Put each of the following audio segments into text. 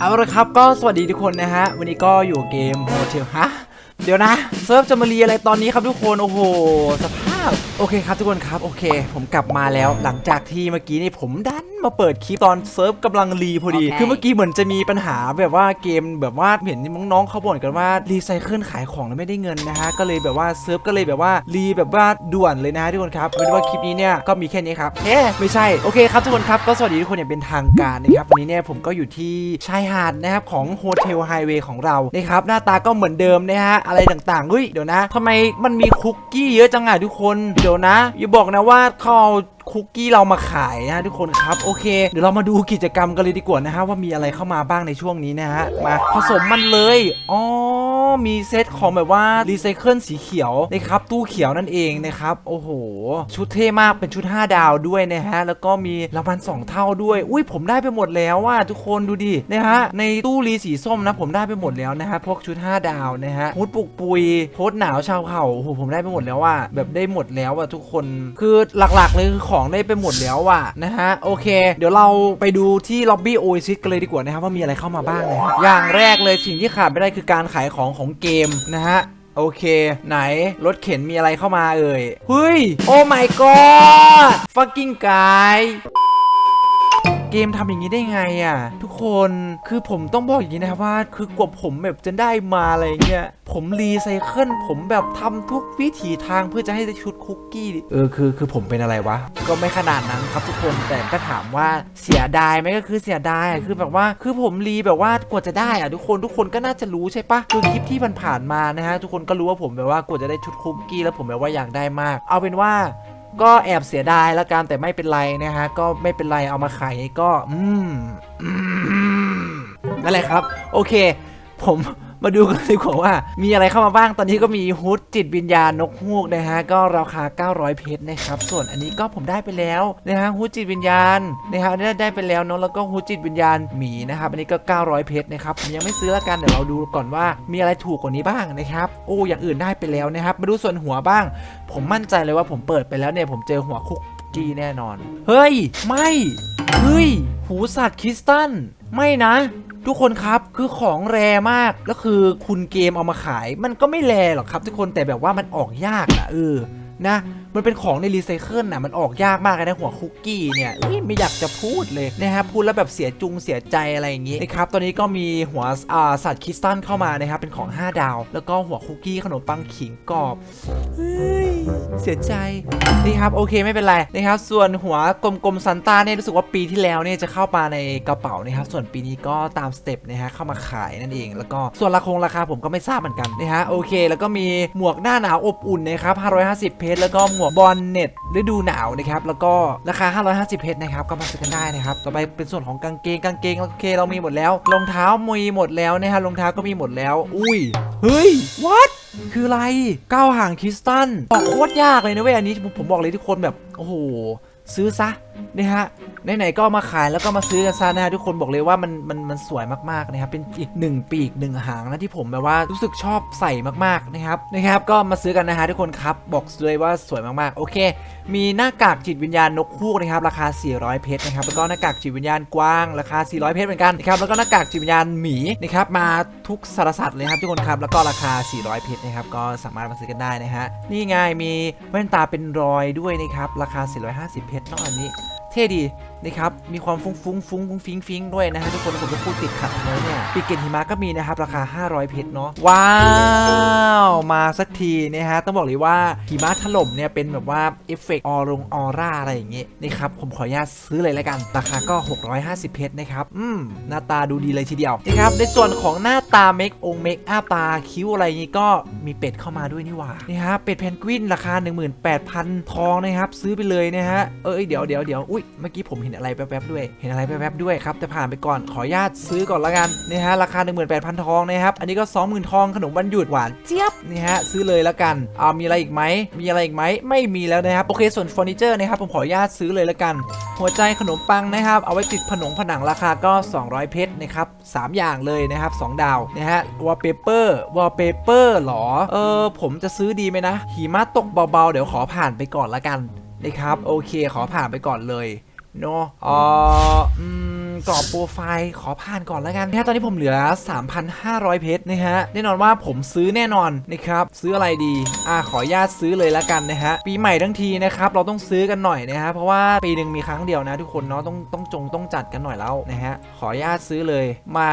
เอาละครับก็สวัสดีทุกคนนะฮะ วันนี้ก็อยู่เกมโฮเทลฮะ เดี๋ยวนะ เซิร์ฟจะมารีอะไรตอนนี้ครับทุกคน โอ้โห สภาพ โอเคครับทุกคนครับ โอเค ผมกลับมาแล้วหลังจากที่เมื่อกี้นี่ผมดัน มาเปิดคลิปตอนเซิร์ฟกำลังรีพอดีโอเคคือเมื่อกี้เหมือนจะมีปัญหาแบบว่าเกมแบบว่าเห็นน้องๆเขาบ่นกันว่ารีไซเคิลขายของแล้วไม่ได้เงินนะฮะก็เลยแบบว่าเซิร์ฟก็เลยแบบว่ารีแบบว่าด่วนเลยนะฮะทุกคนครับเอาเป็นว่าคลิปนี้เนี่ยก็มีแค่นี้ครับเอ๊ะไม่ใช่โอเคครับทุกคนครับก็สวัสดีทุกคนอย่างเป็นทางการนะครับวันนี้เนี่ยผมก็อยู่ที่ชายหาดนะครับของโฮเทลไฮเวย์ของเรานะครับหน้าตาก็เหมือนเดิมนะฮะอะไรต่างๆเฮ้ยเดี๋ยวนะทำไมมันมีคุกกี้เยอะจังอะทุกคนเดี๋ยวนะอย่าบอกนะว่าเขาเอาคุกกี้เรามาขายนะทุกคนครับโอเคเดี๋ยวเรามาดูกิจกรรมกันเลยดีกว่านะฮะว่ามีอะไรเข้ามาบ้างในช่วงนี้นะฮะมาผสมมันเลยอ๋อมีเซตของแบบว่ารีไซเคิลสีเขียวนะครับตู้เขียวนั่นเองนะครับโอ้โห ชุดเท่มากเป็นชุด 5 ดาวด้วยนะฮะแล้วก็มีรางวัล2เท่าด้วย อุ้ยผมได้ไปหมดแล้วว่าทุกคนดูดินะฮะในตู้รีสีส้มนะผมได้ไปหมดแล้วนะฮะพวกชุด 5 ดาวนะฮะฮูดปุกปุยโพสหนาวชาวเขาโอ้โหผมได้ไปหมดแล้วว่าแบบได้หมดแล้วอะทุกคนคือหลักๆเลยคือของได้ไปหมดแล้วว่ะนะฮะโอเค เดี๋ยวเราไปดูที่ล็อบบี้โอซิสกันเลยดีกว่านะครับว่ามีอะไรเข้ามาบ้างนะอย่างแรกเลยสิ่งที่ขาดไม่ได้คือการขายของของเกมนะฮะโอเค ไหน รถเข็นมีอะไรเข้ามาเอ่ยเฮ้ย โอ้ my god fucking guy เกมทำอย่างนี้ได้ไงอะ ทุกคนคือผมต้องบอกอย่างนี้นะครับว่า คือกว่าผมแบบจะได้มาอะไรเงี้ยผมรีไซเคิลผมแบบทำทุกวิถีทางเพื่อจะให้ได้ชุดคุกกี้เออคือคือผมเป็นอะไรวะ ก็ไม่ขนาดนั้นครับทุกคนแต่ก็ถามว่าเสียดายไหมก็คือเสียดายคือแบบว่าคือผมรีแบบว่ากว่าจะได้อะทุกคนทุกคนก็น่าจะรู้ใช่ปะคือคลิปที่มันผ่านๆมานะฮะทุกคนก็รู้ว่าผมแบบว่ากว่าจะได้ชุดคุกกี้แล้วผมแบบว่าอยากได้มาก เอาเป็นว่า ก็แอบเสียดายละกันแต่ไม่เป็นไรนะฮะก็ไม่เป็นไรเอามาขายก็อืมอืมนั่นแหละครับ โอเค ผม มาดูกันดีกว่าว่า มีอะไรเข้ามาบ้างตอนนี้ก็มีฮุดจิตวิญญาณนกฮูกนะฮะก็ราคา 900 เพชรนะครับส่วนอันนี้ก็ผมได้ไปแล้วนะฮะฮุดจิตวิญญาณนะฮะนี่ได้ไปแล้วเนาะแล้วก็ฮุดจิตวิญญาณหมีนะครับอันนี้ก็ 900 เพชรนะครับผมยังไม่ซื้อล้วกันเดี๋ยวเราดูก่อนว่ามีอะไรถูกกว่านี้บ้างนะครับโอ้อย่างอื่นได้ไปแล้วนะครับมาดูส่วนหัวบ้าง ผมมั่นใจเลยว่าผมเปิดไปแล้วเนี่ยผมเจอหัวคุก จี้แน่นอน เฮ้ย ไม่ เฮ้ย หูสัตว์คริสตัล ไม่นะ ทุกคนครับคือของแรมากแล้วคือคุณเกมเอามาขาย มันก็ไม่แรหรอกครับ ทุกคนแต่แบบว่ามันออกยากอะเออนะ มันเป็นของในรีไซเคิลน่ะมันออกยากมากเลยนะหัวคุกกี้เนี่ยไม่อยากจะพูดเลยนะครับพูดแล้วแบบเสียจุงเสียใจอะไรอย่างงี้นะครับตอนนี้ก็มีหัวอ่าสัตว์คริสตัลเข้ามานะครับเป็นของ 5 ดาว แล้วก็หัวคุกกี้ขนมปังขิงกรอบเฮ้ยเสียใจนี่ครับโอเคไม่เป็นไรนะครับส่วนหัวกลมๆซันต้าเนี่ยรู้สึกว่าปีที่แล้วเนี่ยจะเข้ามาในกระเป๋านะครับส่วนปีนี้ก็ตามสเต็ปนะฮะเข้ามาขายนั่นเอง แล้วก็ส่วนราคงราคาผมก็ไม่ทราบเหมือนกันนะฮะโอเค แล้วก็มีหมวกหน้าหนาวอบอุ่นนะครับ550 เพชรแล้วก็หมวกบอลเน็ตฤดูหนาวนะครับแล้วก็ราคา 550 เพชรนะครับก็มาซื้อกันได้นะครับต่อไปเป็นส่วนของกางเกงกางเกงโอเคเรามีหมดแล้วรองเท้ามีหมดแล้วนะฮะรองเท้าก็มีหมดแล้ว อุ้ยเฮ้ย what คืออะไรก้าวห่างคริสตัลออกโคตรยากเลยนะเว้ยอันนี้ผมบอกเลยทุกคนแบบโอ้โห ซื้อซะนะฮะไหนๆก็มาขายแล้วก็มาซื้อกันซะนะฮะทุกคนบอกเลยว่ามันมันมันสวยมากๆนะครับเป็นอีกหนึ่งปีกหนึ่งหางนะที่ผมแบบว่ารู้สึกชอบใส่มากๆนะครับนะครับก็มาซื้อกันนะฮะทุกคนครับบอกเลยว่าสวยมากๆโอเค มีหน้ากากจิตวิญญาณนกฮูกนะครับราคา 400 เพชรนะครับแล้วก็หน้ากากจิตวิญญาณกว้างราคา 400 เพชรเหมือนกันนะครับแล้วก็หน้ากากจิตวิญญาณหมีนะครับมาทุกสารสัตว์เลยครับทุกคนครับแล้วก็ราคา 400 เพชรนะครับก็สามารถมาซื้อกันได้นะฮะนี่ไงมีแว่นตาเป็นรอยด้วยนะครับราคา 450 เพชรตนอกอันนี้ เท่ดีนะครับมีความฟุ้งฟุ้งฟุ้งฟุ้งฟิงฟิงด้วยนะฮะทุกคนผมจะพูดติดขัดเลยเนี่ยปีกเกตหิมะก็มีนะครับราคา 500 เพชรเนาะว้าว มาสักทีนะฮะต้องบอกเลยว่าหิมะถล่มเนี่ยเป็นแบบว่าเอฟเฟกต์ออรงออร่าอะไรอย่างเงี้ยนะครับผมขออนุญาตซื้อเลยแล้วกัน ราคาก็ 650 เพชรนะครับอืมหน้าตาดูดีเลยทีเดียวนะครับในส่วนของหน้าตาเมคองเมคอัพตาคิ้วอะไรอย่างงี้ก็มีเป็ดเข้ามาด้วยนี่หว่านี่ฮะเป็ดเพนกวินราคา 18,000 ทองนะครับซื้อไปเลยนะฮะเอ้ยเดี๋ยวเดี๋ยวเดี๋ยวอุ้ยเมื่อกี้ผมเห็นอะไรแป๊บๆด้วย เห็นอะไรแป๊บๆด้วยครับแต่ผ่านไปก่อนขออนุญาตซื้อก่อนละกันนี่ฮะราคา 18,000 ทองนะครับอันนี้ก็ 20,000 ทองขนมวันหยุดหวานเจี๊ยบนี่ฮะซื้อเลยละกันอ่ามีอะไรอีกไหมมีอะไรอีกไหมไม่มีแล้วนะครับโอเคส่วนเฟอร์นิเจอร์นะครับผมขออนุญาตซื้อเลยละกัน หัวใจขนมปังนะครับเอาไว้ติดผนงผนังราคาก็ 200 เพชรนะครับสามอย่างเลยนะครับ2ดาวนะฮะวอลเปเปอร์วอลเปเปอร์หรอเออผมจะซื้อดีไหมนะหิมะตกเบาๆ เดี๋ยวขอผ่านไปก่อนละกันนะครับโอเคขอผ่านไปก่อนเลยเนาะอ๋ออืม กรอบโปรไฟล์ขอผ่านก่อนแล้วกันนะฮะตอนนี้ผมเหลือ 3,500 เพชรนะฮะแน่นอนว่าผมซื้อแน่นอนนะครับซื้ออะไรดีอ่าขออนุญาตซื้อเลยแล้วกันนะฮะปีใหม่ทั้งทีนะครับเราต้องซื้อกันหน่อยนะฮะเพราะว่าปีหนึ่งมีครั้งเดียวนะ ทุกคนเนาะต้องต้องจงต้องจัดกันหน่อยแล้วนะฮะขออนุญาตซื้อเลยมา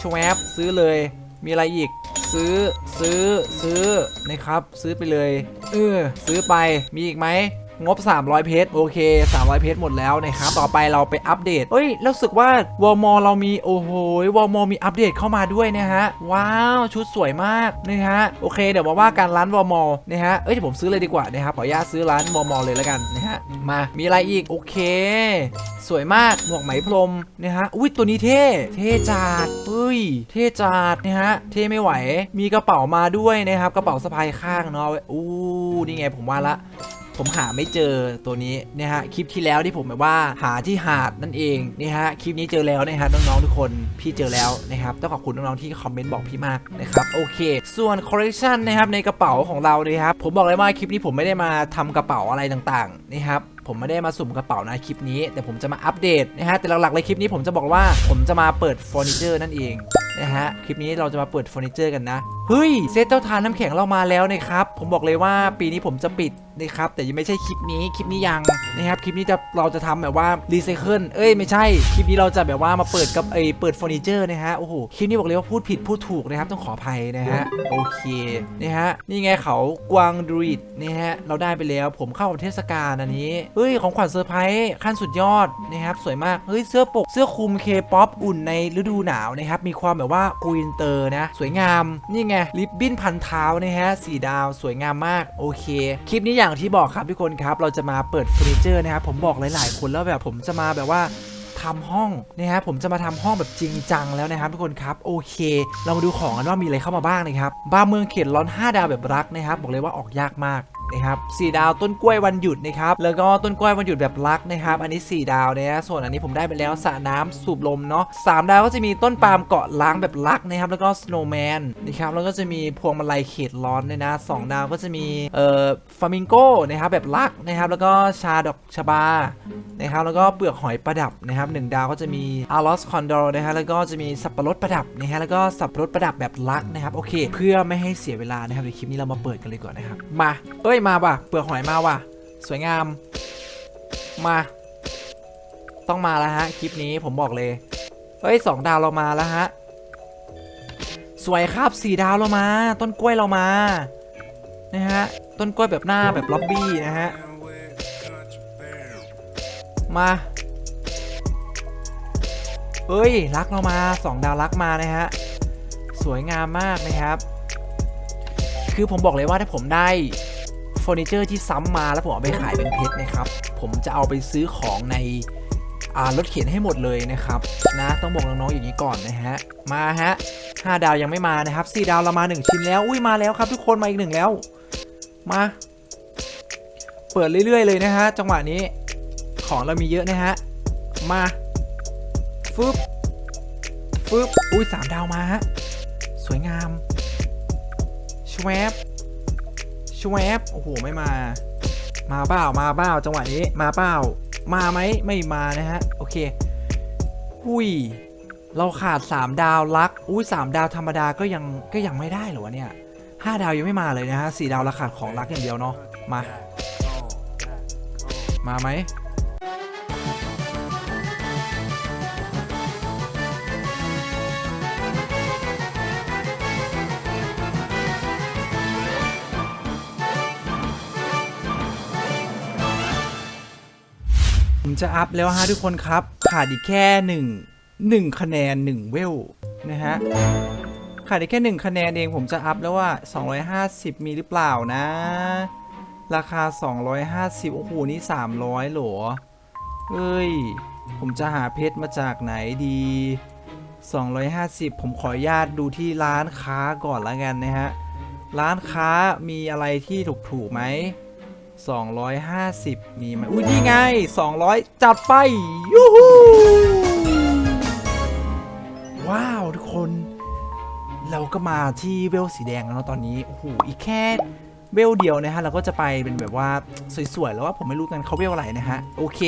ชวบซื้อเลยมีอะไรอีกซื้อซื้อซื้อนะครับ ซื้อไปเลยเออซื้อไปมีอีกไหม งบ 300 เพชรโอเค 300 เพชรหมดแล้วนะครับต่อไปเราไปอัปเดตเอ้ยแล้วรู้สึกว่าวอลมอเรามีโอ้โหวอลมอมีอัปเดตเข้ามาด้วยนะฮะว้าวชุดสวยมากนะฮะโอเคเดี๋ยวมาว่าการร้านวอลมอนะฮะเอ้ยผมซื้อเลยดีกว่านะครับขออนุญาตซื้อร้านวอลมอเลยแล้วกันนะฮะมามีอะไรอีกโอเค สวยมากหมวกไหมพรมนะฮะอุ้ยตัวนี้เท่เท่จัดเฮ้ยเท่จัดนะฮะเท่ไม่ไหวมีกระเป๋ามาด้วยนะครับกระเป๋าสะพายข้างเนาะอู้นี่ไงผมว่าละ ผมหาไม่เจอตัวนี้นะฮะคลิปที่แล้วที่ผมแบบว่าหาที่หาดนั่นเองนี่ฮะคลิปนี้เจอแล้วนะฮะน้องๆทุกคนพี่เจอแล้วนะครับต้องขอบคุณน้องๆที่คอมเมนต์บอกพี่มากนะครับโอเค ส่วนคอลเลคชันนะครับในกระเป๋าของเราเนะครับผมบอกเลยว่าคลิปนี้ผมไม่ได้มาทำกระเป๋าอะไรต่างๆนะครับ ผมไม่ได้มาสุ่มกระเป๋านะคลิปนี้ แต่ผมจะมาอัปเดตนะฮะแต่หลักๆเลยคลิปนี้ผมจะบอกว่าผมจะมาเปิดเฟอร์นิเจอร์นั่นเองนะฮะคลิปนี้เราจะมาเปิดเฟอร์นิเจอร์กันนะเฮ้ยเซตเจ้าทานน้ำแข็งเรามาแล้วนะครับผมบอกเลยว่าปีนี้ผมจะปิดนะครับแต่ยังไม่ใช่คลิปนี้คลิปนี้ยังนะครับคลิปนี้จะเราจะทำแบบว่ารีไซเคิลเอ้ยไม่ใช่คลิปนี้เราจะแบบว่ามาเปิดกับไอเปิดเฟอร์นิเจอร์นะฮะโอ้โหคลิปนี้บอกเลยว่าพูดผิดพูดถูกนะครับต้องขออภัยนะฮะโอเคนะฮะนี่ไงเขากวางดรูอิดนะฮะเราได้ไปแล้วผมเข้าเทศกาลอันนี้เฮ้ย ของขวัญเซอร์ไพรส์ขั้นสุดยอดนะครับ สวยมาก เฮ้ย เสื้อปก เสื้อคลุมเคป๊อปอุ่นในฤดูหนาวนะครับ มีความแบบว่ากูอินเตอร์นะ สวยงาม นี่ไง ลิปบิ้นพันเท้านะฮะสีดาว สวยงามมาก โอเค คลิปนี้อย่างที่บอกครับทุกคนครับ เราจะมาเปิดเฟอร์นิเจอร์นะครับ ผมบอกหลายๆ คนแล้วแบบผมจะมาแบบว่าทำห้องนะฮะผมจะมาทำห้องแบบจริงจังแล้วนะครับทุกคนครับโอเค เรามาดูของกันว่ามีอะไรเข้ามาบ้างนะครับบ้านเมืองเขตร้อน 5 ดาวแบบรักนะครับบอกเลยว่าออกยากมาก นะครับ4ดาวต้นกล้วยวันหยุดนะครับแล้วก็ต้นกล้วยวันหยุดแบบรักนะครับ อันนี้ 4 ดาวนะฮะส่วนอันนี้ผมได้ไปแล้วสระน้ำสูบลมเนาะ3ดาวก็จะมีต้นปาล์มเกาะล้างแบบรักนะครับ แล้วก็สโนว์แมนนะครับแล้วก็จะมีพวงมาลัยเขตร้อนด้วยนะสองดาวก็จะมีเอ่อฟามิงโกนะครับแบบรักนะครับแล้วก็ชาดอกชบานะครับแล้วก็เปลือกหอยประดับนะครับหนึ่งดาวก็จะมีอาร์ลอสคอนโดนะฮะแล้วก็จะมีสับปะรดประดับนะฮะแล้วก็สับปะรดประดับแบบลักนะครับโอเค เพื่อไม่ให้เสียเวลานะครับในคลิปนี้เรามาเปิดกันเลยก่อนนะครับมาเอ้ยมาว่ะเปลือกหอยมาว่ะ สวยงามมา ต้องมาแล้วฮะคลิปนี้ผมบอกเลยเอ้ยสองดาวเรามาแล้วฮะสวยครับสี่ดาวเรามา ต้นกล้วยเรามานะฮะต้นกล้วยแบบหน้าแบบล็อบบี้นะฮะมาเอ้ยรักเรามา2ดาวรักมานะฮะสวยงามมากนะครับ คือผมบอกเลยว่าถ้าผมได้ อร์นิเจอร์ที่ซ้ำมาแล้วผมเอาไปขายเป็นเพชรนะครับ ผมจะเอาไปซื้อของในรถเข็นให้หมดเลยนะครับนะต้องบอกน้องๆอย่างนี้ก่อนนะฮะมาฮะ5ดาวยังไม่มานะครับ4ดาวเรามา 1 ชิ้นแล้วอุ้ยมาแล้วครับ ทุกคนมาอีกหนึ่งแล้ว มา เปิดเรื่อยๆเลยนะฮะจังหวะนี้ของเรามีเยอะนะฮะมาฟึบฟึบอุ้ยสามดาวมาฮะสวยงามชวบ ชวบโอ้โหไม่มา มาเปล่ามาเปล่าจังหวะนี้มาเปล่ามาไหมไม่มานะฮะโอเคอุ้ยเราขาด 3 ดาวลักอุ้ยสดาวธรรมดาก็ยังก็ยังไม่ได้หรอวะเนี่ย5ดาวยังไม่มาเลยนะฮะสดาวเราขาดของลักอย่างเดียวเนาะมา มาไหม ผมจะอัพแล้วฮะทุกคนครับ ขาดอีกแค่หนึ่งหนึ่งคะแนนหนึ่งเวลนะฮะขาดอีกแค่หนึ่งคะแนนเองผมจะอัพแล้วว่า 250 มีหรือเปล่านะ ราคา 250 โอ้โห นี่ 300หรอเอ้ย ผมจะหาเพชรมาจากไหนดี 250 ผมขออนุญาตดูที่ร้านค้าก่อนละกันนะฮะ ร้านค้ามีอะไรที่ถูกๆไหม 250 มีไหมอุ้ยนี่ไง 200 จัดไป ยูฮูว้าว ทุกคน เราก็มาที่เวลสีแดงแล้วเนอะตอนนี้ โอ้โห อีกแค่เวลเดียวนะฮะ เราก็จะไปเป็นแบบว่าสวยๆ แล้วว่าผมไม่รู้กันเขาเวลอะไรนะฮะ โอเค